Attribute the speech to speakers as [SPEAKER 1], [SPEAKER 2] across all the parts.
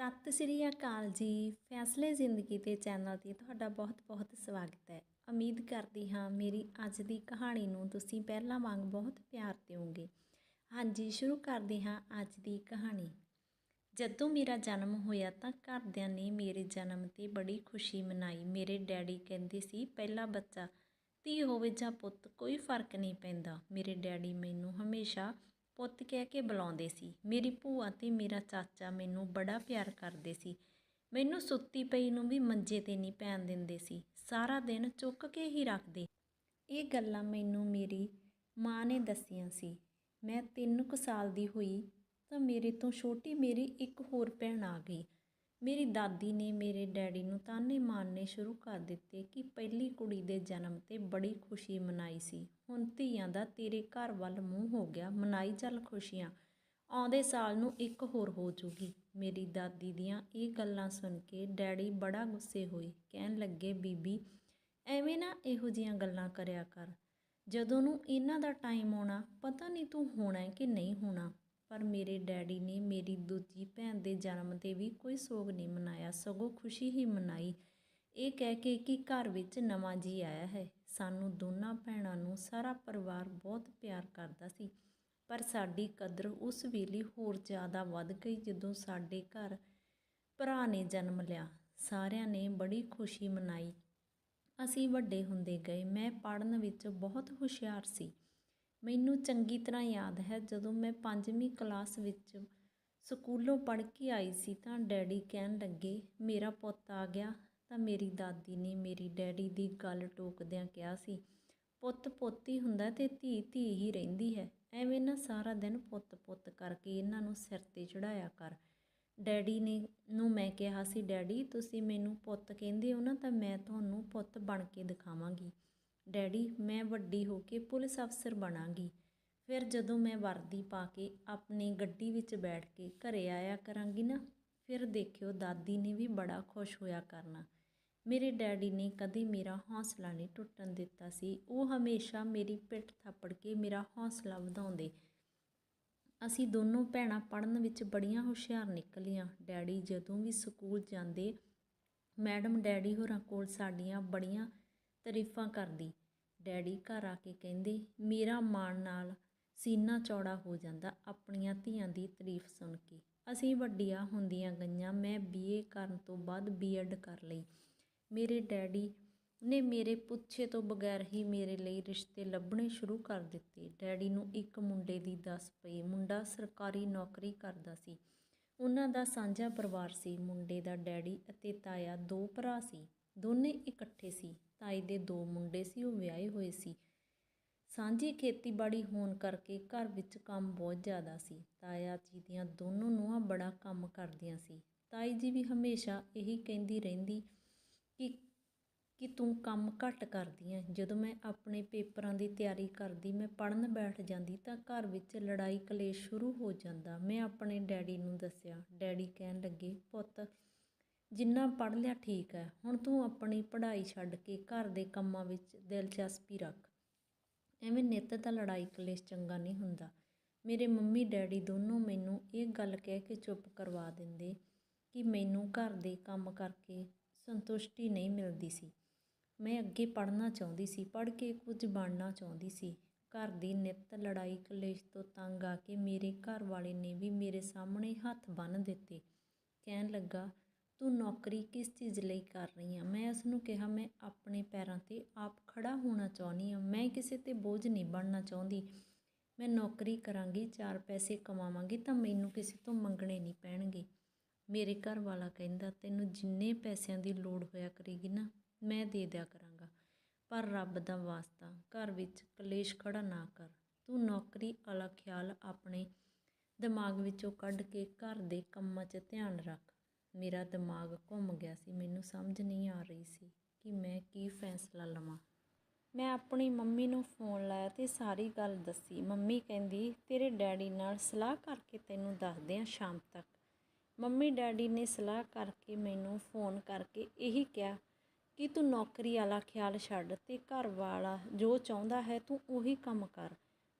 [SPEAKER 1] ਸਤਿ ਸ਼੍ਰੀ ਅਕਾਲ ਜੀ। ਫੈਸਲੇ ਜ਼ਿੰਦਗੀ ਦੇ ਚੈਨਲ ਤੇ ਤੁਹਾਡਾ ਬਹੁਤ-ਬਹੁਤ ਸਵਾਗਤ ਹੈ। ਉਮੀਦ ਕਰਦੀ ਹਾਂ ਮੇਰੀ ਅੱਜ ਦੀ ਕਹਾਣੀ ਨੂੰ ਤੁਸੀਂ ਪਹਿਲਾਂ ਵਾਂਗ ਬਹੁਤ ਪਿਆਰ ਦਿਓਗੇ। ਹਾਂਜੀ, ਸ਼ੁਰੂ ਕਰਦੇ ਹਾਂ ਅੱਜ ਦੀ ਕਹਾਣੀ। ਜਦੋਂ ਮੇਰਾ ਜਨਮ ਹੋਇਆ ਤਾਂ ਘਰਦਿਆਂ ਨੇ ਮੇਰੇ ਜਨਮ ਤੇ ਬੜੀ ਖੁਸ਼ੀ ਮਨਾਈ। ਮੇਰੇ ਡੈਡੀ ਕਹਿੰਦੇ ਸੀ, ਪਹਿਲਾ ਬੱਚਾ, ਧੀ ਹੋਵੇ ਜਾਂ ਪੁੱਤ, ਕੋਈ ਫ਼ਰਕ ਨਹੀਂ ਪੈਂਦਾ। ਮੇਰੇ ਡੈਡੀ ਮੈਨੂੰ ਹਮੇਸ਼ਾ ਪੁੱਤ ਕਹਿ ਕੇ ਬੁਲਾਉਂਦੇ ਸੀ। ਮੇਰੀ ਭੂਆ ਤੇ ਮੇਰਾ ਚਾਚਾ ਮੈਨੂੰ ਬੜਾ ਪਿਆਰ ਕਰਦੇ ਸੀ। ਮੈਨੂੰ ਸੁੱਤੀ ਪਈ ਨੂੰ ਵੀ ਮੰਜੇ ਤੇ ਨਹੀਂ ਪੈਣ ਦਿੰਦੇ ਸੀ। ਸਾਰਾ ਦਿਨ ਚੁੱਕ ਕੇ ਹੀ ਰੱਖਦੇ। ਇਹ ਗੱਲਾਂ ਮੈਨੂੰ ਮੇਰੀ ਮਾਂ ਨੇ ਦੱਸੀਆਂ ਸੀ। ਮੈਂ ਤਿੰਨ ਕੁ ਸਾਲ ਦੀ ਹੋਈ ਤਾਂ ਮੇਰੇ ਤੋਂ ਛੋਟੀ ਮੇਰੀ ਇੱਕ ਹੋਰ ਭੈਣ ਆ ਗਈ। ਮੇਰੀ ਦਾਦੀ ਨੇ ਮੇਰੇ ਡੈਡੀ ਨੂੰ ਤਾਨੇ ਮਾਰਨੇ ਸ਼ੁਰੂ ਕਰ ਦਿੱਤੇ ਕਿ ਪਹਿਲੀ ਕੁੜੀ ਦੇ ਜਨਮ ਤੇ ਬੜੀ ਖੁਸ਼ੀ ਮਨਾਈ ਸੀ। ਹੁਣ ਧੀਆਂ ਦਾ ਤੇਰੇ ਘਰ ਵੱਲ ਮੂੰਹ ਹੋ ਗਿਆ, ਮਨਾਈ ਚੱਲ ਖੁਸ਼ੀਆਂ। ਆਉਂਦੇ ਸਾਲ ਨੂੰ ਇੱਕ ਹੋਰ ਹੋ ਜੂਗੀ। ਮੇਰੀ ਦਾਦੀ ਦੀਆਂ ਇਹ ਗੱਲਾਂ ਸੁਣ ਕੇ ਡੈਡੀ ਬੜਾ ਗੁੱਸੇ ਹੋਏ, ਕਹਿਣ ਲੱਗੇ, ਬੀਬੀ, ਐਵੇਂ ਨਾ ਇਹੋ ਜੀਆਂ ਗੱਲਾਂ ਕਰਿਆ ਕਰ। ਜਦੋਂ ਨੂੰ ਇਹਨਾਂ ਦਾ ਟਾਈਮ ਆਉਣਾ, ਪਤਾ ਨਹੀਂ ਤੂੰ ਹੋਣਾ ਕਿ ਨਹੀਂ ਹੋਣਾ। ਪਰ ਮੇਰੇ ਡੈਡੀ ਨੇ ਮੇਰੀ ਦੂਜੀ ਭੈਣ ਦੇ ਜਨਮ ਤੇ ਵੀ ਕੋਈ ਸੋਗ ਨਹੀਂ ਮਨਾਇਆ, ਸਗੋਂ ਖੁਸ਼ੀ ਹੀ ਮਨਾਈ। ਇਹ ਕਹਿ ਕੇ ਕਿ ਘਰ ਵਿੱਚ ਨਵਾਂ ਜੀ ਆਇਆ ਹੈ। ਸਾਨੂੰ ਦੋਨਾਂ ਭੈਣਾਂ ਨੂੰ ਸਾਰਾ ਪਰਿਵਾਰ ਬਹੁਤ ਪਿਆਰ ਕਰਦਾ ਸੀ, ਪਰ ਸਾਡੀ ਕਦਰ ਉਸ ਵੇਲੇ ਹੋਰ ਜ਼ਿਆਦਾ ਵੱਧ ਗਈ ਜਦੋਂ ਸਾਡੇ ਘਰ ਭਰਾ ਨੇ ਜਨਮ ਲਿਆ। ਸਾਰਿਆਂ ਨੇ ਬੜੀ ਖੁਸ਼ੀ ਮਨਾਈ। ਅਸੀਂ ਵੱਡੇ ਹੁੰਦੇ ਗਏ। ਮੈਂ ਪੜ੍ਹਨ ਵਿੱਚ ਬਹੁਤ ਹੁਸ਼ਿਆਰ ਸੀ। ਮੈਨੂੰ ਚੰਗੀ ਤਰ੍ਹਾਂ ਯਾਦ ਹੈ ਜਦੋਂ ਮੈਂ ਪੰਜਵੀਂ ਕਲਾਸ ਵਿੱਚ ਸਕੂਲੋਂ ਪੜ੍ਹ ਕੇ ਆਈ ਸੀ ਤਾਂ ਡੈਡੀ ਕਹਿਣ ਲੱਗੇ, ਮੇਰਾ ਪੁੱਤ ਆ ਗਿਆ, ਤਾਂ ਮੇਰੀ ਦਾਦੀ ਨੇ ਮੇਰੀ ਡੈਡੀ ਦੀ ਗੱਲ ਟੋਕਦਿਆਂ ਕਿਹਾ ਸੀ, ਪੁੱਤ ਪੋਤੀ ਹੁੰਦਾ ਤੇ ਧੀ ਧੀ ਹੀ ਰਹਿੰਦੀ ਹੈ, ਐਵੇਂ ਨਾ ਸਾਰਾ ਦਿਨ ਪੁੱਤ ਪੁੱਤ ਕਰਕੇ ਇਹਨਾਂ ਨੂੰ ਸਿਰ ਤੇ ਚੜਾਇਆ ਕਰ। ਡੈਡੀ ਨੇ ਨੂੰ ਮੈਂ ਕਿਹਾ ਸੀ, ਡੈਡੀ, ਤੁਸੀਂ ਮੈਨੂੰ ਪੁੱਤ ਕਹਿੰਦੇ ਹੋ ਨਾ ਤਾਂ ਮੈਂ ਤੁਹਾਨੂੰ ਪੁੱਤ ਬਣ ਕੇ ਦਿਖਾਵਾਂਗੀ। ਡੈਡੀ, ਮੈਂ ਵੱਡੀ ਹੋ ਕੇ ਪੁਲਿਸ ਅਫਸਰ ਬਣਾਂਗੀ। ਫਿਰ ਜਦੋਂ ਮੈਂ ਵਰਦੀ ਪਾ ਕੇ ਆਪਣੀ ਗੱਡੀ ਵਿੱਚ ਬੈਠ ਕੇ ਘਰੇ ਆਇਆ ਕਰਾਂਗੀ ਨਾ, ਫਿਰ ਦੇਖਿਓ ਦਾਦੀ ਨੇ ਵੀ ਬੜਾ ਖੁਸ਼ ਹੋਇਆ ਕਰਨਾ। ਮੇਰੇ ਡੈਡੀ ਨੇ ਕਦੇ ਮੇਰਾ ਹੌਸਲਾ ਨਹੀਂ ਟੁੱਟਣ ਦਿੱਤਾ ਸੀ। ਉਹ ਹਮੇਸ਼ਾ ਮੇਰੀ ਪਿੱਠ ਥੱਪੜ ਕੇ ਮੇਰਾ ਹੌਸਲਾ ਵਧਾਉਂਦੇ। ਅਸੀਂ ਦੋਨੋਂ ਭੈਣਾਂ ਪੜ੍ਹਨ ਵਿੱਚ ਬੜੀਆਂ ਹੁਸ਼ਿਆਰ ਨਿਕਲੀਆਂ। ਡੈਡੀ ਜਦੋਂ ਵੀ ਸਕੂਲ ਜਾਂਦੇ, ਮੈਡਮ ਡੈਡੀ ਹੋਰਾਂ ਕੋਲ ਸਾਡੀਆਂ ਬੜੀਆਂ ਤਾਰੀਫਾਂ ਕਰਦੀ। ਡੈਡੀ ਘਰ ਆ ਕੇ ਕਹਿੰਦੇ, ਮੇਰਾ ਮਾਣ ਨਾਲ ਸੀਨਾ ਚੌੜਾ ਹੋ ਜਾਂਦਾ, ਆਪਣੀਆਂ ਧੀਆਂ ਦੀ ਤਾਰੀਫ ਸੁਣ ਕੇ। ਅਸੀਂ ਵੱਡੀਆਂ ਹੁੰਦੀਆਂ ਗਈਆਂ, ਮੈਂ ਬੀਏ ਕਰਨ ਤੋਂ ਬਾਅਦ ਬੀਐਡ ਕਰ ਲਈ। ਮੇਰੇ ਡੈਡੀ ਨੇ ਮੇਰੇ ਪੁੱਛੇ ਤੋਂ ਬਗੈਰ ਹੀ ਮੇਰੇ ਲਈ ਰਿਸ਼ਤੇ ਲੱਭਣੇ ਸ਼ੁਰੂ ਕਰ ਦਿੱਤੇ। ਡੈਡੀ ਨੂੰ ਇੱਕ ਮੁੰਡੇ ਦੀ ਦੱਸ ਪਈ। ਮੁੰਡਾ ਸਰਕਾਰੀ ਨੌਕਰੀ ਕਰਦਾ ਸੀ। ਉਹਨਾਂ ਦਾ ਸਾਂਝਾ ਪਰਿਵਾਰ ਸੀ। ਮੁੰਡੇ ਦਾ ਡੈਡੀ ਅਤੇ ਤਾਇਆ ਦੋ ਭਰਾ ਸੀ। ਦੋਨੇ ਇਕੱਠੇ ਸੀ। ਤਾਈ ਦੇ ਦੋ ਮੁੰਡੇ ਸੀ, ਉਹ ਵਿਆਹੇ ਹੋਏ ਸੀ। ਸਾਂਝੀ ਖੇਤੀਬਾੜੀ ਹੋਣ ਕਰਕੇ ਘਰ ਵਿੱਚ ਕੰਮ ਬਹੁਤ ਜ਼ਿਆਦਾ ਸੀ। ਤਾਇਆ ਜੀ ਦੀਆਂ ਦੋਨੋਂ ਨੂੰਹਾਂ ਬੜਾ ਕੰਮ ਕਰਦੀਆਂ ਸੀ। ਤਾਈ ਜੀ ਵੀ ਹਮੇਸ਼ਾ ਇਹੀ ਕਹਿੰਦੀ ਰਹਿੰਦੀ ਕਿ ਕਿ ਤੂੰ ਕੰਮ ਘੱਟ ਕਰਦੀ ਹੈ। ਜਦੋਂ ਮੈਂ ਆਪਣੇ ਪੇਪਰਾਂ ਦੀ ਤਿਆਰੀ ਕਰਦੀ, ਮੈਂ ਪੜਨ ਬੈਠ ਜਾਂਦੀ ਤਾਂ ਘਰ ਵਿੱਚ ਲੜਾਈ ਕਲੇਸ਼ ਸ਼ੁਰੂ ਹੋ ਜਾਂਦਾ। ਮੈਂ ਆਪਣੇ ਡੈਡੀ ਨੂੰ ਦੱਸਿਆ, ਡੈਡੀ ਕਹਿਣ ਲੱਗੇ, ਪੁੱਤ ਜਿੰਨਾ ਪੜ੍ਹ ਲਿਆ ਠੀਕ ਹੈ, ਹੁਣ ਤੂੰ ਆਪਣੀ ਪੜ੍ਹਾਈ ਛੱਡ ਕੇ ਘਰ ਦੇ ਕੰਮਾਂ ਵਿੱਚ ਦਿਲਚਸਪੀ ਰੱਖ। ਐਵੇਂ ਨਿੱਤ ਤਾਂ ਲੜਾਈ ਕਲੇਸ਼ ਚੰਗਾ ਨਹੀਂ ਹੁੰਦਾ। ਮੇਰੇ ਮੰਮੀ ਡੈਡੀ ਦੋਨੋਂ ਮੈਨੂੰ ਇਹ ਗੱਲ ਕਹਿ ਕੇ ਚੁੱਪ ਕਰਵਾ ਦਿੰਦੇ ਕਿ ਮੈਨੂੰ ਘਰ ਦੇ ਕੰਮ ਕਰਕੇ ਸੰਤੁਸ਼ਟੀ ਨਹੀਂ ਮਿਲਦੀ ਸੀ। ਮੈਂ ਅੱਗੇ ਪੜ੍ਹਨਾ ਚਾਹੁੰਦੀ ਸੀ, ਪੜ੍ਹ ਕੇ ਕੁਝ ਬਣਨਾ ਚਾਹੁੰਦੀ ਸੀ। ਘਰ ਦੀ ਨਿੱਤ ਲੜਾਈ ਕਲੇਸ਼ ਤੋਂ ਤੰਗ ਆ ਕੇ ਮੇਰੇ ਘਰ ਵਾਲੇ ਨੇ ਵੀ ਮੇਰੇ ਸਾਹਮਣੇ ਹੱਥ ਬੰਨ੍ਹ ਦਿੱਤੇ। ਕਹਿਣ ਲੱਗਾ ਤੂੰ ਨੌਕਰੀ ਕਿਸ ਚੀਜ਼ ਲਈ ਕਰ ਰਹੀ ਆ? ਮੈਂ ਉਸ ਨੂੰ ਕਿਹਾ, ਮੈਂ ਆਪਣੇ ਪੈਰਾਂ ਤੇ ਆਪ ਖੜਾ ਹੋਣਾ ਚਾਹੁੰਦੀ ਹਾਂ ਮੈਂ ਕਿਸੇ ਤੇ ਬੋਝ ਨਹੀਂ ਬਣਨਾ ਚਾਹੁੰਦੀ। ਮੈਂ ਨੌਕਰੀ ਕਰਾਂਗੀ, ਚਾਰ ਪੈਸੇ ਕਮਾਵਾਂਗੀ ਤਾਂ ਮੈਨੂੰ ਕਿਸੇ ਤੋਂ ਮੰਗਣੇ ਨਹੀਂ ਪੈਣਗੇ। ਮੇਰੇ ਘਰ ਵਾਲਾ ਕਹਿੰਦਾ, ਤੈਨੂੰ ਜਿੰਨੇ ਪੈਸਿਆਂ ਦੀ ਲੋੜ ਹੋਇਆ ਕਰੇਗੀ ਨਾ, ਮੈਂ ਦੇ ਦਿਆ ਕਰਾਂਗਾ। ਪਰ ਰੱਬ ਦਾ ਵਾਸਤਾ, ਘਰ ਵਿੱਚ ਕਲੇਸ਼ ਖੜਾ ਨਾ ਕਰ। ਤੂੰ ਨੌਕਰੀ ਵਾਲਾ ਖਿਆਲ ਆਪਣੇ ਦਿਮਾਗ ਵਿੱਚੋਂ ਕੱਢ ਕੇ ਘਰ ਦੇ ਕੰਮਾਂ 'ਚ ਧਿਆਨ ਰੱਖ। ਮੇਰਾ ਦਿਮਾਗ ਘੁੰਮ ਗਿਆ ਸੀ, ਮੈਨੂੰ ਸਮਝ ਨਹੀਂ ਆ ਰਹੀ ਸੀ ਕਿ ਮੈਂ ਕੀ ਫੈਸਲਾ ਲਵਾਂ। ਮੈਂ ਆਪਣੀ ਮੰਮੀ ਨੂੰ ਫੋਨ ਲਾਇਆ ਤੇ ਸਾਰੀ ਗੱਲ ਦੱਸੀ। ਮੰਮੀ ਕਹਿੰਦੀ, ਤੇਰੇ ਡੈਡੀ ਨਾਲ ਸਲਾਹ ਕਰਕੇ ਤੈਨੂੰ ਦੱਸਦੇ ਆ ਸ਼ਾਮ ਤੱਕ। ਮੰਮੀ ਡੈਡੀ ਨੇ ਸਲਾਹ ਕਰਕੇ ਮੈਨੂੰ ਫੋਨ ਕਰਕੇ ਇਹੀ ਕਿਹਾ ਕਿ ਤੂੰ ਨੌਕਰੀ ਵਾਲਾ ਖਿਆਲ ਛੱਡ ਤੇ ਘਰ ਵਾਲਾ ਜੋ ਚਾਹੁੰਦਾ ਹੈ ਤੂੰ ਉਹੀ ਕੰਮ ਕਰ।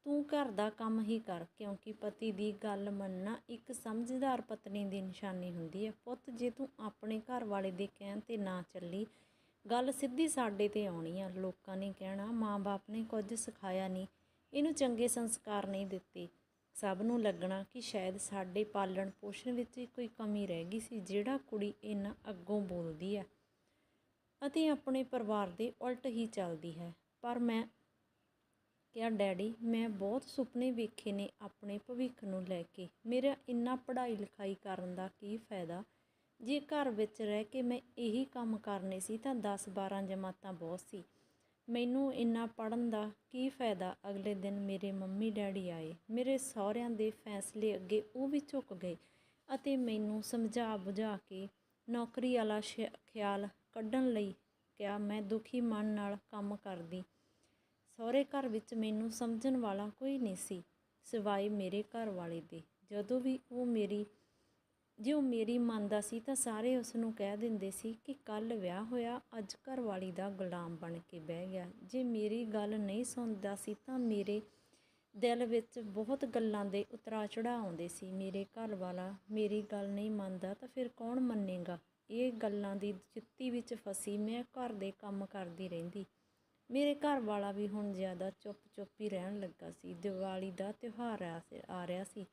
[SPEAKER 1] ਤੂੰ ਘਰ ਦਾ ਕੰਮ ਹੀ ਕਰ, ਕਿਉਂਕਿ ਪਤੀ ਦੀ ਗੱਲ ਮੰਨਣਾ ਇੱਕ ਸਮਝਦਾਰ ਪਤਨੀ ਦੀ ਨਿਸ਼ਾਨੀ ਹੁੰਦੀ ਹੈ। ਪੁੱਤ, ਜੇ ਤੂੰ ਆਪਣੇ ਘਰ ਵਾਲੇ ਦੇ ਕਹਿਣ ਤੇ ਨਾ ਚੱਲੀ, ਗੱਲ ਸਿੱਧੀ ਸਾਡੇ ਤੇ ਆਉਣੀ ਆ। ਲੋਕਾਂ ਨੇ ਕਹਿਣਾ ਮਾਂ-ਬਾਪ ਨੇ ਕੁਝ ਸਿਖਾਇਆ ਨਹੀਂ, ਇਹਨੂੰ ਚੰਗੇ ਸੰਸਕਾਰ ਨਹੀਂ ਦਿੱਤੇ। ਸਭ ਨੂੰ ਲੱਗਣਾ ਕਿ ਸ਼ਾਇਦ ਸਾਡੇ ਪਾਲਣ ਪੋਸ਼ਣ ਵਿੱਚ ਕੋਈ ਕਮੀ ਰਹਿ ਗਈ ਸੀ, ਜਿਹੜਾ ਕੁੜੀ ਇੰਨਾ ਅੱਗੋਂ ਬੋਲਦੀ ਆ। ਅਤੇ ਆਪਣੇ ਪਰਿਵਾਰ ਦੇ ਉਲਟ ਹੀ ਚੱਲਦੀ ਹੈ। ਪਰ ਮੈਂ ਕਿਹਾ, ਡੈਡੀ, ਮੈਂ ਬਹੁਤ ਸੁਪਨੇ ਵੇਖੇ ਨੇ ਆਪਣੇ ਭਵਿੱਖ ਨੂੰ ਲੈ ਕੇ। ਮੇਰਾ ਇੰਨਾ ਪੜ੍ਹਾਈ ਲਿਖਾਈ ਕਰਨ ਦਾ ਕੀ ਫਾਇਦਾ? ਜੇ ਘਰ ਵਿੱਚ ਰਹਿ ਕੇ ਮੈਂ ਇਹੀ ਕੰਮ ਕਰਨੇ ਸੀ ਤਾਂ 10 12 ਜਮਾਤਾਂ ਬਹੁਤ ਸੀ। ਮੈਨੂੰ ਇੰਨਾ ਪੜਨ ਦਾ ਕੀ ਫਾਇਦਾ? ਅਗਲੇ ਦਿਨ ਮੇਰੇ ਮੰਮੀ ਡੈਡੀ ਆਏ। ਮੇਰੇ ਸਹੁਰਿਆਂ ਦੇ ਫੈਸਲੇ ਅੱਗੇ ਉਹ ਵੀ ਝੁਕ ਗਏ ਅਤੇ ਮੈਨੂੰ ਸਮਝਾ ਬੁਝਾ ਕੇ ਨੌਕਰੀ ਵਾਲਾ ਸ਼ਿ- ਖਿਆਲ ਕੱਢਣ ਲਈ ਕਿਹਾ, ਮੈਂ ਦੁਖੀ ਮਨ ਨਾਲ ਕੰਮ ਕਰਦੀ। ਸਹੁਰੇ ਘਰ ਵਿੱਚ ਮੈਨੂੰ ਸਮਝਣ ਵਾਲਾ ਕੋਈ ਨਹੀਂ ਸੀ, ਸਿਵਾਏ ਮੇਰੇ ਘਰ ਵਾਲੇ ਦੇ। ਜਦੋਂ ਵੀ ਉਹ ਮੇਰੀ, ਜੇ ਉਹ ਮੇਰੀ ਮੰਨਦਾ ਸੀ ਤਾਂ ਸਾਰੇ ਉਸ ਨੂੰ ਕਹਿ ਦਿੰਦੇ ਸੀ ਕਿ ਕੱਲ ਵਿਆਹ ਹੋਇਆ, ਅੱਜ ਘਰ ਵਾਲੀ ਦਾ ਗੁਲਾਮ ਬਣ ਕੇ ਬਹਿ ਗਿਆ। ਜੇ ਮੇਰੀ ਗੱਲ ਨਹੀਂ ਸੁਣਦਾ ਸੀ ਤਾਂ ਮੇਰੇ ਦਿਲ ਵਿੱਚ ਬਹੁਤ ਗੱਲਾਂ ਦੇ ਉਤਰਾ ਚੜਾ ਆਉਂਦੇ ਸੀ। ਮੇਰੇ ਘਰ ਵਾਲਾ ਮੇਰੀ ਗੱਲ ਨਹੀਂ ਮੰਨਦਾ ਤਾਂ ਫਿਰ ਕੌਣ ਮੰਨੇਗਾ? ਇਹ ਗੱਲਾਂ ਦੀ ਜੁੱਤੀ ਵਿੱਚ ਫਸੀ ਮੈਂ ਘਰ ਦੇ ਕੰਮ ਕਰਦੀ ਰਹਿੰਦੀ। ਮੇਰੇ ਘਰ ਵਾਲਾ ਵੀ ਹੁਣ ਜ਼ਿਆਦਾ ਚੁੱਪ-ਚੁੱਪ ਹੀ ਰਹਿਣ ਲੱਗਾ ਸੀ। ਦੀਵਾਲੀ ਦਾ ਤਿਉਹਾਰ ਆ ਸੀ- ਆ ਰਿਹਾ ਸੀ।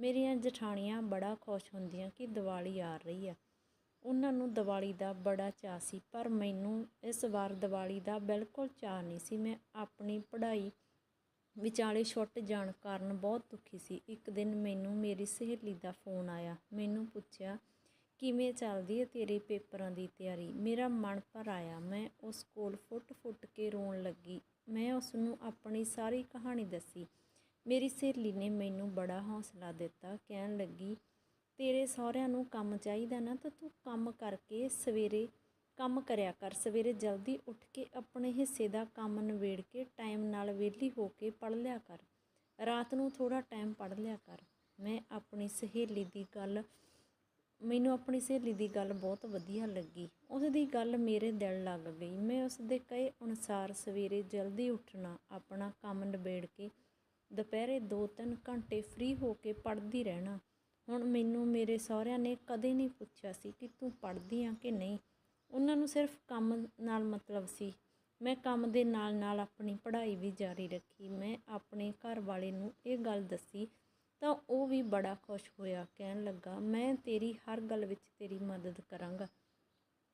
[SPEAKER 1] ਮੇਰੀਆਂ ਜਠਾਣੀਆਂ ਬੜਾ ਖੁਸ਼ ਹੁੰਦੀਆਂ ਕਿ ਦੀਵਾਲੀ ਆ ਰਹੀ ਆ। ਉਹਨਾਂ ਨੂੰ ਦੀਵਾਲੀ ਦਾ ਬੜਾ ਚਾਅ ਸੀ, ਪਰ ਮੈਨੂੰ ਇਸ ਵਾਰ ਦੀਵਾਲੀ ਦਾ ਬਿਲਕੁਲ ਚਾਅ ਨਹੀਂ ਸੀ। ਮੈਂ ਆਪਣੀ ਪੜ੍ਹਾਈ ਵਿਚਾਲੇ ਛੁੱਟ ਜਾਣ ਕਾਰਨ ਬਹੁਤ ਦੁਖੀ ਸੀ। ਇੱਕ ਦਿਨ ਮੈਨੂੰ ਮੇਰੀ ਸਹੇਲੀ ਦਾ ਫੋਨ ਆਇਆ। ਮੈਨੂੰ ਪੁੱਛਿਆ ਕਿਵੇਂ ਚੱਲਦੀ ਹੈ ਤੇਰੇ ਪੇਪਰਾਂ ਦੀ ਤਿਆਰੀ? ਮੇਰਾ ਮਨ ਭਰ ਆਇਆ। ਮੈਂ ਉਸ ਕੋਲ ਫੁੱਟ-ਫੁੱਟ ਕੇ ਰੋਣ ਲੱਗੀ। ਮੈਂ ਉਸ ਨੂੰ ਆਪਣੀ ਸਾਰੀ ਕਹਾਣੀ ਦੱਸੀ। ਮੇਰੀ ਸਹੇਲੀ ਨੇ ਮੈਨੂੰ ਬੜਾ ਹੌਸਲਾ ਦਿੱਤਾ। ਕਹਿਣ ਲੱਗੀ, ਤੇਰੇ ਸਹੁਰਿਆਂ ਨੂੰ ਕੰਮ ਚਾਹੀਦਾ ਨਾ ਤਾਂ ਤੂੰ ਕੰਮ ਕਰਕੇ ਸਵੇਰੇ ਕੰਮ ਕਰਿਆ ਕਰ। ਸਵੇਰੇ ਜਲਦੀ ਉੱਠ ਕੇ ਆਪਣੇ ਹਿੱਸੇ ਦਾ ਕੰਮ ਨਿਬੇੜ ਕੇ ਟਾਈਮ ਨਾਲ ਵਿਹਲੀ ਹੋ ਕੇ ਪੜ੍ਹ ਲਿਆ ਕਰ। ਰਾਤ ਨੂੰ ਥੋੜਾ ਟਾਈਮ ਪੜ੍ਹ ਲਿਆ ਕਰ। ਮੈਂ ਆਪਣੀ ਸਹੇਲੀ ਦੀ ਗੱਲ ਮੈਨੂੰ ਆਪਣੀ ਸਹੇਲੀ ਦੀ ਗੱਲ ਬਹੁਤ ਵਧੀਆ ਲੱਗੀ। ਉਸ ਦੀ ਗੱਲ ਮੇਰੇ ਦਿਲ ਲੱਗ ਗਈ। ਮੈਂ ਉਸ ਦੇ ਕਹੇ ਅਨੁਸਾਰ ਸਵੇਰੇ ਜਲਦੀ ਉੱਠਣਾ, ਆਪਣਾ ਕੰਮ ਨਿਬੇੜ ਕੇ ਦੁਪਹਿਰੇ 2-3 ਘੰਟੇ ਫ੍ਰੀ ਹੋ ਕੇ ਪੜ੍ਹਦੀ ਰਹਿਣਾ। ਹੁਣ ਮੈਨੂੰ ਮੇਰੇ ਸਹੁਰਿਆਂ ਨੇ ਕਦੇ ਨਹੀਂ ਪੁੱਛਿਆ ਸੀ ਕਿ ਤੂੰ ਪੜ੍ਹਦੀ ਆ ਕਿ ਨਹੀਂ। ਉਹਨਾਂ ਨੂੰ ਸਿਰਫ ਕੰਮ ਨਾਲ ਮਤਲਬ ਸੀ। ਮੈਂ ਕੰਮ ਦੇ ਨਾਲ ਨਾਲ ਆਪਣੀ ਪੜ੍ਹਾਈ ਵੀ ਜਾਰੀ ਰੱਖੀ। ਮੈਂ ਆਪਣੇ ਘਰ ਵਾਲੇ ਨੂੰ ਇਹ ਗੱਲ ਦੱਸੀ ਤਾਂ ਉਹ ਵੀ ਬੜਾ ਖੁਸ਼ ਹੋਇਆ, ਕਹਿਣ ਲੱਗਾ, ਮੈਂ ਤੇਰੀ ਹਰ ਗੱਲ ਵਿੱਚ ਤੇਰੀ ਮਦਦ ਕਰਾਂਗਾ।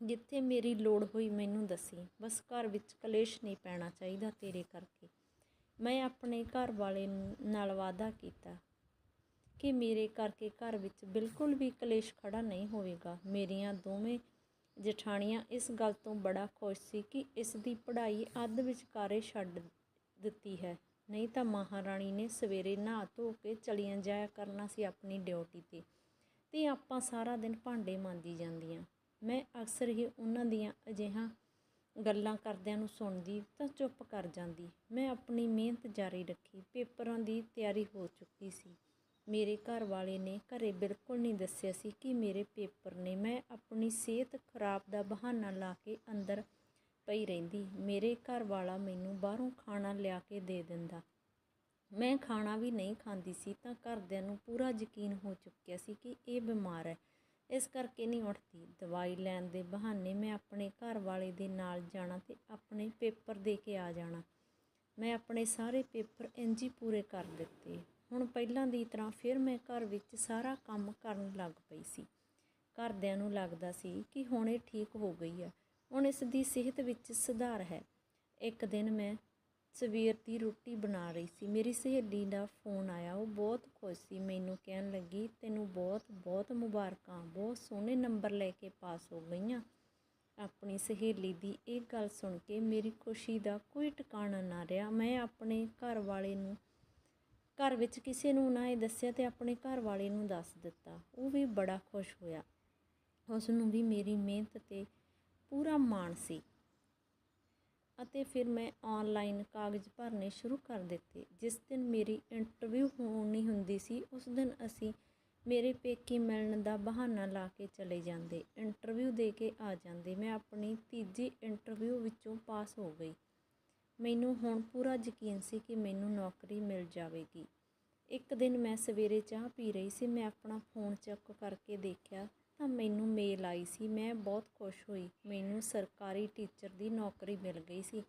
[SPEAKER 1] ਜਿੱਥੇ ਮੇਰੀ ਲੋੜ ਹੋਈ ਮੈਨੂੰ ਦੱਸੀ। ਬਸ ਘਰ ਵਿੱਚ ਕਲੇਸ਼ ਨਹੀਂ ਪੈਣਾ ਚਾਹੀਦਾ ਤੇਰੇ ਕਰਕੇ। ਮੈਂ ਆਪਣੇ ਘਰ ਵਾਲੇ ਨਾਲ ਵਾਅਦਾ ਕੀਤਾ ਕਿ ਮੇਰੇ ਕਰਕੇ ਘਰ ਵਿੱਚ ਬਿਲਕੁਲ ਵੀ ਕਲੇਸ਼ ਖੜਾ ਨਹੀਂ ਹੋਵੇਗਾ। ਮੇਰੀਆਂ ਦੋਵੇਂ ਜਠਾਣੀਆਂ ਇਸ ਗੱਲ ਤੋਂ ਬੜਾ ਖੁਸ਼ ਸੀ ਕਿ ਇਸ ਦੀ ਪੜ੍ਹਾਈ ਅੱਧ ਵਿਚਕਾਰੇ ਛੱਡ ਦਿੱਤੀ ਹੈ। ਨਹੀਂ ਤਾਂ ਮਹਾਰਾਣੀ ਨੇ ਸਵੇਰੇ ਨਹਾ ਧੋ ਕੇ ਚਲੀਆਂ ਜਾਇਆ ਕਰਨਾ ਸੀ ਆਪਣੀ ਡਿਊਟੀ ਤੇ। ਤੇ ਆਪਾਂ ਸਾਰਾ ਦਿਨ ਭਾਂਡੇ ਮਾਂਜੀ ਜਾਂਦੀਆਂ। ਮੈਂ ਅਕਸਰ ਹੀ ਉਹਨਾਂ ਦੀਆਂ ਅਜਿਹਾ ਗੱਲਾਂ ਕਰਦਿਆਂ ਨੂੰ ਸੁਣਦੀ ਤਾਂ ਚੁੱਪ ਕਰ ਜਾਂਦੀ। ਮੈਂ ਆਪਣੀ ਮਿਹਨਤ ਜਾਰੀ ਰੱਖੀ, ਪੇਪਰਾਂ ਦੀ ਤਿਆਰੀ ਹੋ ਚੁੱਕੀ ਸੀ। ਮੇਰੇ ਘਰ ਵਾਲੇ ਨੇ ਘਰੇ ਬਿਲਕੁਲ ਨਹੀਂ ਦੱਸਿਆ ਸੀ ਕਿ ਮੇਰੇ ਪੇਪਰ ਨੇ ਮੈਂ ਆਪਣੀ ਸਿਹਤ ਖਰਾਬ ਦਾ ਬਹਾਨਾ ਲਾ ਕੇ ਅੰਦਰ ਪਈ ਰਹਿੰਦੀ। ਮੇਰੇ ਘਰ ਵਾਲਾ ਮੈਨੂੰ ਬਾਹਰੋਂ ਖਾਣਾ ਲਿਆ ਕੇ ਦੇ ਦਿੰਦਾ। ਮੈਂ ਖਾਣਾ ਵੀ ਨਹੀਂ ਖਾਂਦੀ ਸੀ ਤਾਂ ਘਰਦਿਆਂ ਨੂੰ ਪੂਰਾ ਯਕੀਨ ਹੋ ਚੁੱਕਿਆ ਸੀ ਕਿ ਇਹ ਬਿਮਾਰ ਹੈ। ਇਸ ਕਰਕੇ ਨਹੀਂ ਉੱਠਦੀ। ਦਵਾਈ ਲੈਣ ਦੇ ਬਹਾਨੇ ਮੈਂ ਆਪਣੇ ਘਰ ਵਾਲੇ ਦੇ ਨਾਲ ਜਾਣਾ ਤੇ ਆਪਣੇ ਪੇਪਰ ਦੇ ਕੇ ਆ ਜਾਣਾ। ਮੈਂ ਆਪਣੇ ਸਾਰੇ ਪੇਪਰ ਇੰਝ ਹੀ ਪੂਰੇ ਕਰ ਦਿੱਤੇ। ਹੁਣ ਪਹਿਲਾਂ ਦੀ ਤਰ੍ਹਾਂ ਫਿਰ ਮੈਂ ਘਰ ਵਿੱਚ ਸਾਰਾ ਕੰਮ ਕਰਨ ਲੱਗ ਪਈ ਸੀ। ਘਰਦਿਆਂ ਨੂੰ ਲੱਗਦਾ ਸੀ ਕਿ ਹੁਣ ਇਹ ਠੀਕ ਹੋ ਗਈ ਹੈ। ਹੁਣ ਇਸ ਦੀ ਸਿਹਤ ਵਿੱਚ ਸੁਧਾਰ ਹੈ। ਇੱਕ ਦਿਨ ਮੈਂ ਸਵੇਰ ਦੀ ਰੋਟੀ ਬਣਾ ਰਹੀ ਸੀ। ਮੇਰੀ ਸਹੇਲੀ ਦਾ ਫੋਨ ਆਇਆ। ਉਹ ਬਹੁਤ ਖੁਸ਼ ਸੀ। ਮੈਨੂੰ ਕਹਿਣ ਲੱਗੀ, ਤੈਨੂੰ ਬਹੁਤ ਬਹੁਤ ਮੁਬਾਰਕਾਂ। ਬਹੁਤ ਸੋਹਣੇ ਨੰਬਰ ਲੈ ਕੇ ਪਾਸ ਹੋ ਗਈਆਂ। ਆਪਣੀ ਸਹੇਲੀ ਦੀ ਇਹ ਗੱਲ ਸੁਣ ਕੇ ਮੇਰੀ ਖੁਸ਼ੀ ਦਾ ਕੋਈ ਟਿਕਾਣਾ ਨਾ ਰਿਹਾ। ਮੈਂ ਆਪਣੇ ਘਰ ਵਾਲੇ ਨੂੰ, ਘਰ ਵਿੱਚ ਕਿਸੇ ਨੂੰ ਨਾ ਇਹ ਦੱਸਿਆ ਤੇ ਆਪਣੇ ਘਰ ਵਾਲੇ ਨੂੰ ਦੱਸ ਦਿੱਤਾ। ਉਹ ਵੀ ਬੜਾ ਖੁਸ਼ ਹੋਇਆ। ਉਸ ਨੂੰ ਵੀ ਮੇਰੀ ਮਿਹਨਤ ਤੇ ਪੂਰਾ ਮਾਣ ਸੀ। ਅਤੇ ਫਿਰ ਮੈਂ ਆਨਲਾਈਨ ਕਾਗਜ਼ ਭਰਨੇ ਸ਼ੁਰੂ ਕਰ ਦਿੱਤੇ। ਜਿਸ ਦਿਨ ਮੇਰੀ ਇੰਟਰਵਿਊ ਹੋਣੀ ਹੁੰਦੀ ਸੀ, ਉਸ ਦਿਨ ਅਸੀਂ ਮੇਰੇ ਪੇਕੇ ਮਿਲਣ ਦਾ ਬਹਾਨਾ ਲਾ ਕੇ ਚਲੇ ਜਾਂਦੇ। ਇੰਟਰਵਿਊ ਦੇ ਕੇ ਆ ਜਾਂਦੇ। ਮੈਂ ਆਪਣੀ ਤੀਜੀ ਇੰਟਰਵਿਊ ਵਿੱਚੋਂ ਪਾਸ ਹੋ ਗਈ। ਮੈਨੂੰ ਹੁਣ ਪੂਰਾ ਯਕੀਨ ਸੀ ਕਿ ਮੈਨੂੰ ਨੌਕਰੀ ਮਿਲ ਜਾਵੇਗੀ। ਇੱਕ ਦਿਨ ਮੈਂ ਸਵੇਰੇ ਚਾਹ ਪੀ ਰਹੀ ਸੀ। ਮੈਂ ਆਪਣਾ ਫੋਨ ਚੈੱਕ ਕਰਕੇ ਦੇਖਿਆ ਤਾਂ ਮੈਨੂੰ ਮੇਲ ਆਈ ਸੀ, ਮੈਂ ਬਹੁਤ ਖੁਸ਼ ਹੋਈ। ਮੈਨੂੰ ਸਰਕਾਰੀ ਟੀਚਰ ਦੀ ਨੌਕਰੀ ਮਿਲ ਗਈ ਸੀ।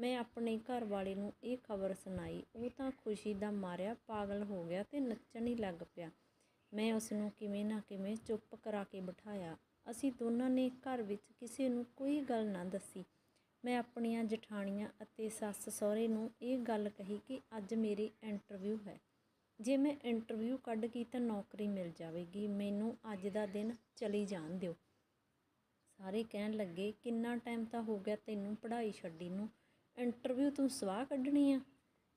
[SPEAKER 1] ਮੈਂ ਆਪਣੇ ਘਰ ਵਾਲੇ ਨੂੰ ਇਹ ਖਬਰ ਸੁਣਾਈ, ਉਹ ਤਾਂ ਖੁਸ਼ੀ ਦਾ ਮਾਰਿਆ, ਪਾਗਲ ਹੋ ਗਿਆ ਤੇ ਨੱਚਣ ਹੀ ਲੱਗ ਪਿਆ। ਮੈਂ ਉਸ ਨੂੰ ਕਿਵੇਂ ਨਾ ਕਿਵੇਂ ਚੁੱਪ ਕਰਾ ਕੇ ਬਿਠਾਇਆ। ਅਸੀਂ ਦੋਨਾਂ ਨੇ ਘਰ ਵਿੱਚ ਕਿਸੇ ਨੂੰ ਕੋਈ ਗੱਲ ਨਾ ਦੱਸੀ। ਮੈਂ ਆਪਣੀਆਂ ਜਠਾਣੀਆਂ ਅਤੇ ਸੱਸ ਸਹੁਰੇ ਨੂੰ ਇਹ ਗੱਲ ਕਹੀ ਕਿ ਅੱਜ ਮੇਰੀ ਇੰਟਰਵਿਊ ਹੈ। ਜੇ ਮੈਂ ਇੰਟਰਵਿਊ ਕੱਢ ਗਈ ਤਾਂ ਨੌਕਰੀ ਮਿਲ ਜਾਵੇਗੀ, ਮੈਨੂੰ ਅੱਜ ਦਾ ਦਿਨ ਚਲੀ ਜਾਣ ਦਿਓ। ਸਾਰੇ ਕਹਿਣ ਲੱਗੇ, ਕਿੰਨਾ ਟਾਈਮ ਤਾਂ ਹੋ ਗਿਆ ਤੈਨੂੰ ਪੜ੍ਹਾਈ ਛੱਡੀ ਨੂੰ? ਇੰਟਰਵਿਊ ਤੂੰ ਸਵਾਹ ਕੱਢਣੀ ਆ?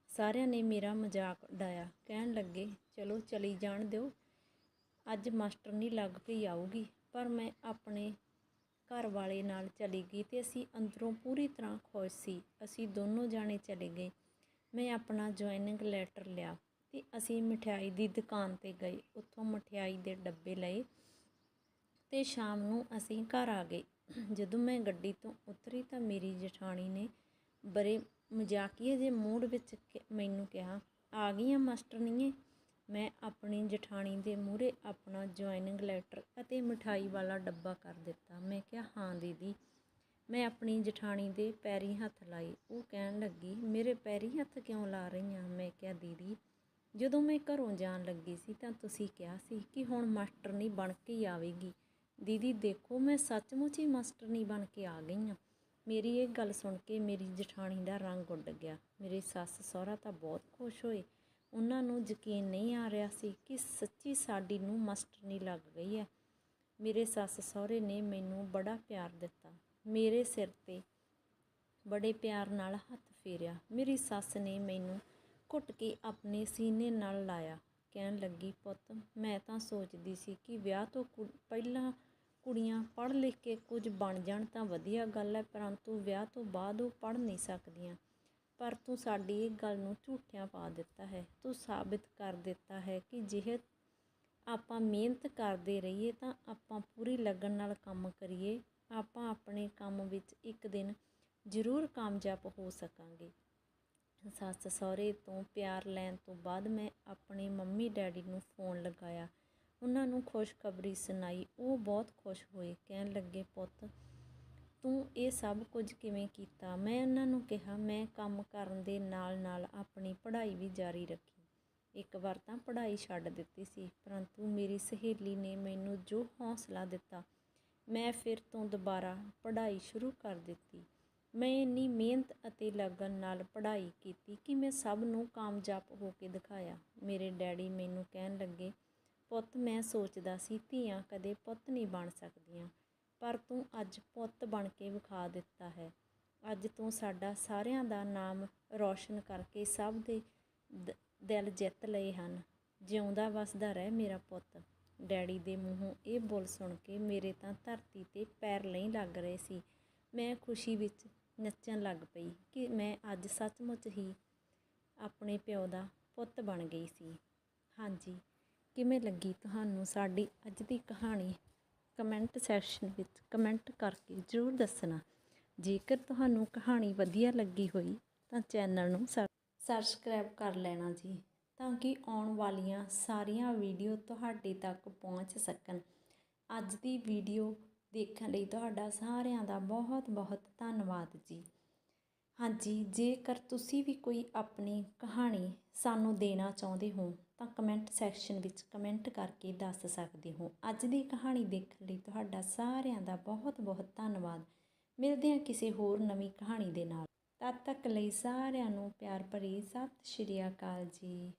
[SPEAKER 1] ਸਾਰਿਆਂ ਨੇ ਮੇਰਾ ਮਜ਼ਾਕ ਉਡਾਇਆ। ਕਹਿਣ ਲੱਗੇ, ਚਲੋ ਚਲੀ ਜਾਣ ਦਿਓ। ਅੱਜ ਮਾਸਟਰਨੀ ਲੱਗ ਕੇ ਆਊਗੀ, ਪਰ ਮੈਂ ਆਪਣੇ ਘਰ ਵਾਲੇ ਨਾਲ ਚਲੀ ਗਈ ਤੇ ਅਸੀਂ ਅੰਦਰੋਂ ਪੂਰੀ ਤਰ੍ਹਾਂ ਖੁਸ਼ ਸੀ। ਅਸੀਂ ਦੋਨੋਂ ਜਾਣੇ ਚਲੇ ਗਏ। ਮੈਂ ਆਪਣਾ ਜੁਆਇਨਿੰਗ ਲੈਟਰ ਲਿਆ। ਅਤੇ ਅਸੀਂ ਮਠਿਆਈ ਦੀ ਦੁਕਾਨ ਤੇ ਗਏ, ਉੱਥੋਂ ਮਠਿਆਈ ਦੇ ਡੱਬੇ ਲਏ ਅਤੇ ਸ਼ਾਮ ਨੂੰ ਅਸੀਂ ਘਰ ਆ ਗਏ। ਜਦੋਂ ਮੈਂ ਗੱਡੀ ਤੋਂ ਉਤਰੀ ਤਾਂ ਮੇਰੀ ਜਠਾਣੀ ਨੇ ਬੜੇ ਮਜ਼ਾਕੀਏ ਜਿਹੇ ਮੂਡ ਵਿੱਚ ਮੈਨੂੰ ਕਿਹਾ, ਆ ਗਈਆਂ ਮਾਸਟਰਨੀਏ ਮੈਂ ਆਪਣੀ ਜਠਾਣੀ ਦੇ ਮੂਹਰੇ ਆਪਣਾ ਜੁਆਇਨਿੰਗ ਲੈਟਰ ਅਤੇ ਮਠਾਈ ਵਾਲਾ ਡੱਬਾ ਕਰ ਦਿੱਤਾ। ਮੈਂ ਕਿਹਾ, ਹਾਂ ਦੀਦੀ। ਮੈਂ ਆਪਣੀ ਜਠਾਣੀ ਦੇ ਪੈਰੀ ਹੱਥ ਲਾਏ। ਉਹ ਕਹਿਣ ਲੱਗੀ, ਮੇਰੇ ਪੈਰੀ ਹੱਥ ਕਿਉਂ ਲਾ ਰਹੀ ਆ ਮੈਂ ਕਿਹਾ, ਦੀਦੀ ਜਦੋਂ ਮੈਂ ਘਰੋਂ ਜਾਣ ਲੱਗੀ ਸੀ ਤਾਂ ਤੁਸੀਂ ਕਿਹਾ ਸੀ ਕਿ ਹੁਣ ਮਾਸਟਰਨੀ ਬਣ ਕੇ ਹੀ ਆਵੇਗੀ। ਦੀਦੀ, ਦੇਖੋ, ਮੈਂ ਸੱਚਮੁੱਚ ਹੀ ਮਾਸਟਰਨੀ ਬਣ ਕੇ ਆ ਗਈ ਹਾਂ। ਮੇਰੀ ਇਹ ਗੱਲ ਸੁਣ ਕੇ ਮੇਰੀ ਜਠਾਣੀ ਦਾ ਰੰਗ ਉੱਡ ਗਿਆ। ਮੇਰੇ ਸੱਸ ਸਹੁਰਾ ਤਾਂ ਬਹੁਤ ਖੁਸ਼ ਹੋਏ। ਉਹਨਾਂ ਨੂੰ ਯਕੀਨ ਨਹੀਂ ਆ ਰਿਹਾ ਸੀ ਕਿ ਸੱਚੀ ਸਾਡੀ ਨੂੰ ਮਾਸਟਰਨੀ ਲੱਗ ਗਈ ਹੈ। ਮੇਰੇ ਸੱਸ ਸਹੁਰੇ ਨੇ ਮੈਨੂੰ ਬੜਾ ਪਿਆਰ ਦਿੱਤਾ। ਮੇਰੇ ਸਿਰ ਤੇ ਬੜੇ ਪਿਆਰ ਨਾਲ ਹੱਥ ਫੇਰਿਆ। ਮੇਰੀ ਸੱਸ ਨੇ ਮੈਨੂੰ ਘੁੱਟ ਕੇ ਆਪਣੇ ਸੀਨੇ ਨਾਲ ਲਾਇਆ। ਕਹਿਣ ਲੱਗੀ, ਪੁੱਤ, ਮੈਂ ਤਾਂ ਸੋਚਦੀ ਸੀ ਕਿ ਵਿਆਹ ਤੋਂ ਕੁ- ਪਹਿਲਾਂ ਕੁੜੀਆਂ ਪੜ੍ਹ ਲਿਖ ਕੇ ਕੁਝ ਬਣ ਜਾਣ ਤਾਂ ਵਧੀਆ ਗੱਲ ਹੈ, ਪਰੰਤੂ ਵਿਆਹ ਤੋਂ ਬਾਅਦ ਉਹ ਪੜ੍ਹ ਨਹੀਂ ਸਕਦੀਆਂ। ਪਰ ਤੂੰ ਸਾਡੀ ਇਹ ਗੱਲ ਨੂੰ ਝੂਠਿਆਂ ਪਾ ਦਿੱਤਾ ਹੈ। ਤੂੰ ਸਾਬਿਤ ਕਰ ਦਿੱਤਾ ਹੈ ਕਿ ਜੇ ਆਪਾਂ ਮਿਹਨਤ ਕਰਦੇ ਰਹੀਏ ਤਾਂ ਆਪਾਂ ਪੂਰੀ ਲਗਨ ਨਾਲ ਕੰਮ ਕਰੀਏ। ਆਪਾਂ ਆਪਣੇ ਕੰਮ ਵਿੱਚ ਇੱਕ ਦਿਨ ਜ਼ਰੂਰ ਕਾਮਯਾਬ ਹੋ ਸਕਾਂਗੇ। ਸੱਸ ਸਹੁਰੇ ਤੋਂ ਪਿਆਰ ਲੈਣ ਤੋਂ ਬਾਅਦ ਮੈਂ ਆਪਣੇ ਮੰਮੀ ਡੈਡੀ ਨੂੰ ਫੋਨ ਲਗਾਇਆ। ਉਹਨਾਂ ਨੂੰ ਖੁਸ਼ਖਬਰੀ ਸੁਣਾਈ। ਉਹ ਬਹੁਤ ਖੁਸ਼ ਹੋਏ। ਕਹਿਣ ਲੱਗੇ, ਪੁੱਤ, ਤੂੰ ਇਹ ਸਭ ਕੁਝ ਕਿਵੇਂ ਕੀਤਾ? ਮੈਂ ਉਹਨਾਂ ਨੂੰ ਕਿਹਾ, ਮੈਂ ਕੰਮ ਕਰਨ ਦੇ ਨਾਲ ਨਾਲ ਆਪਣੀ ਪੜ੍ਹਾਈ ਵੀ ਜਾਰੀ ਰੱਖੀ। ਇੱਕ ਵਾਰ ਤਾਂ ਪੜ੍ਹਾਈ ਛੱਡ ਦਿੱਤੀ ਸੀ, ਪਰੰਤੂ ਮੇਰੀ ਸਹੇਲੀ ਨੇ ਮੈਨੂੰ ਜੋ ਹੌਸਲਾ ਦਿੱਤਾ, ਮੈਂ ਫਿਰ ਤੋਂ ਦੁਬਾਰਾ ਪੜ੍ਹਾਈ ਸ਼ੁਰੂ ਕਰ ਦਿੱਤੀ। ਮੈਂ ਇੰਨੀ ਮਿਹਨਤ ਅਤੇ ਲਗਨ ਨਾਲ ਪੜ੍ਹਾਈ ਕੀਤੀ ਕਿ ਮੈਂ ਸਭ ਨੂੰ ਕਾਮਯਾਬ ਹੋ ਕੇ ਦਿਖਾਇਆ। ਮੇਰੇ ਡੈਡੀ ਮੈਨੂੰ ਕਹਿਣ ਲੱਗੇ, ਪੁੱਤ, ਮੈਂ ਸੋਚਦਾ ਸੀ ਧੀਆਂ ਕਦੇ ਪੁੱਤ ਨਹੀਂ ਬਣ ਸਕਦੀਆਂ, ਪਰ ਤੂੰ ਅੱਜ ਪੁੱਤ ਬਣ ਕੇ ਵਿਖਾ ਦਿੱਤਾ ਹੈ। ਅੱਜ ਤੂੰ ਸਾਡਾ ਸਾਰਿਆਂ ਦਾ ਨਾਮ ਰੌਸ਼ਨ ਕਰਕੇ ਸਭ ਦੇ ਦਿਲ ਜਿੱਤ ਲਏ ਹਨ। ਜਿਉਂਦਾ ਵਸਦਾ ਰਹਿ ਮੇਰਾ ਪੁੱਤ। ਡੈਡੀ ਦੇ ਮੂੰਹੋਂ ਇਹ ਬੋਲ ਸੁਣ ਕੇ ਮੇਰੇ ਤਾਂ ਧਰਤੀ ਤੇ ਪੈਰ ਨਹੀਂ ਲੱਗ ਰਹੇ ਸੀ। ਮੈਂ ਖੁਸ਼ੀ ਵਿੱਚ ਨੱਚਣ ਲੱਗ ਪਈ ਕਿ ਮੈਂ ਅੱਜ ਸੱਚਮੁੱਚ ਹੀ ਆਪਣੇ ਪਿਓ ਦਾ ਪੁੱਤ ਬਣ ਗਈ ਸੀ। ਹਾਂਜੀ, ਕਿਵੇਂ ਲੱਗੀ ਤੁਹਾਨੂੰ ਸਾਡੀ ਅੱਜ ਦੀ ਕਹਾਣੀ? ਕਮੈਂਟ ਸੈਕਸ਼ਨ ਵਿੱਚ ਕਮੈਂਟ ਕਰਕੇ ਜ਼ਰੂਰ ਦੱਸਣਾ। ਜੇਕਰ ਤੁਹਾਨੂੰ ਕਹਾਣੀ ਵਧੀਆ ਲੱਗੀ ਹੋਈ, ਤਾਂ ਚੈਨਲ ਨੂੰ ਸਬਸਕ੍ਰਾਈਬ ਕਰ ਲੈਣਾ ਜੀ, ਤਾਂ ਕਿ ਆਉਣ ਵਾਲੀਆਂ ਸਾਰੀਆਂ ਵੀਡੀਓ ਤੁਹਾਡੇ ਤੱਕ ਪਹੁੰਚ ਸਕਣ। ਅੱਜ ਦੀ ਵੀਡੀਓ ਦੇਖਣ ਲਈ ਤੁਹਾਡਾ ਸਾਰਿਆਂ ਦਾ ਬਹੁਤ ਬਹੁਤ ਧੰਨਵਾਦ ਜੀ। ਹਾਂਜੀ, ਜੇਕਰ ਤੁਸੀਂ ਵੀ ਕੋਈ ਆਪਣੀ ਕਹਾਣੀ ਸਾਨੂੰ ਦੇਣਾ ਚਾਹੁੰਦੇ ਹੋ, ਤਾਂ ਕਮੈਂਟ ਸੈਕਸ਼ਨ ਵਿੱਚ ਕਮੈਂਟ ਕਰਕੇ ਦੱਸ ਸਕਦੇ ਹੋ। ਅੱਜ ਦੀ ਕਹਾਣੀ ਦੇਖਣ ਲਈ ਤੁਹਾਡਾ ਸਾਰਿਆਂ ਦਾ ਬਹੁਤ ਬਹੁਤ ਧੰਨਵਾਦ। ਮਿਲਦੇ ਹਾਂ ਕਿਸੇ ਹੋਰ ਨਵੀਂ ਕਹਾਣੀ ਦੇ ਨਾਲ। ਤਦ ਤੱਕ ਲਈ ਸਾਰਿਆਂ ਨੂੰ ਪਿਆਰ ਭਰੀ ਸਤਿ ਸ਼੍ਰੀ ਅਕਾਲ ਜੀ।